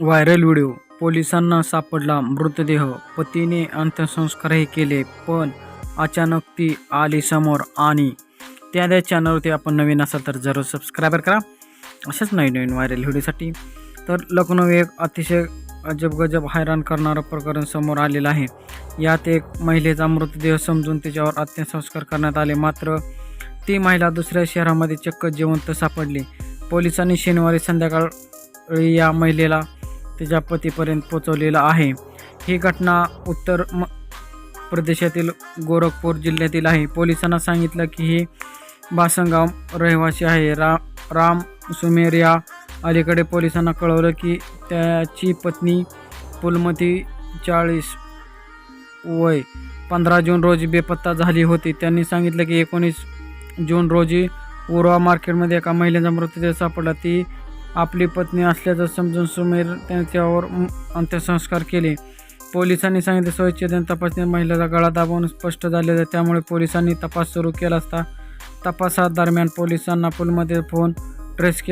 Viral video. पोलिसांना सापडला मृतदेह. पतीने अंत्यसंस्कारही केले पण अचानक ती आली समोर आणि त्या त्या चॅनलवरती आपण नवीन असाल तर जरूर सबस्क्रायबर करा. अशाच नवीन नवीन व्हायरल व्हिडिओसाठी. तर लखनौ एक अतिशय अजब गजब हैराण करणारं प्रकरण समोर आलेलं आहे. यात एक महिलेचा मृतदेह समजून तिच्यावर अंत्यसंस्कार करण्यात आले. मात्र ती महिला दुसऱ्या शहरामध्ये चक्क जिवंत सापडली. पोलिसांनी शनिवारी संध्याकाळ या महिलेला तिच्या पतीपर्यंत पोचवलेला आहे. ही घटना उत्तर म प्रदेशातील गोरखपूर जिल्ह्यातील आहे. पोलिसांना सांगितलं की ही बासंगाव रहिवासी आहे. रा राम सुमेरिया अलीकडे पोलिसांना कळवलं की त्याची पत्नी पुलमती चाळीस वय पंधरा जून रोजी बेपत्ता झाली होती. त्यांनी सांगितलं की एकोणीस जून रोजी उर्वा मार्केटमध्ये एका महिलेचा मृतदेह सापडला. ती आपली पत्नी असल्याचं समजून सुमेर त्यांच्यावर अंत्यसंस्कार केले. पोलिसांनी सांगितले स्वच्छतेने तपासणी महिलेचा गळा दाबवून स्पष्ट झाले त्यामुळे पोलिसांनी तपास सुरू केला असता तपासादरम्यान पोलिसांना पुलमध्ये फोन ट्रेस केला.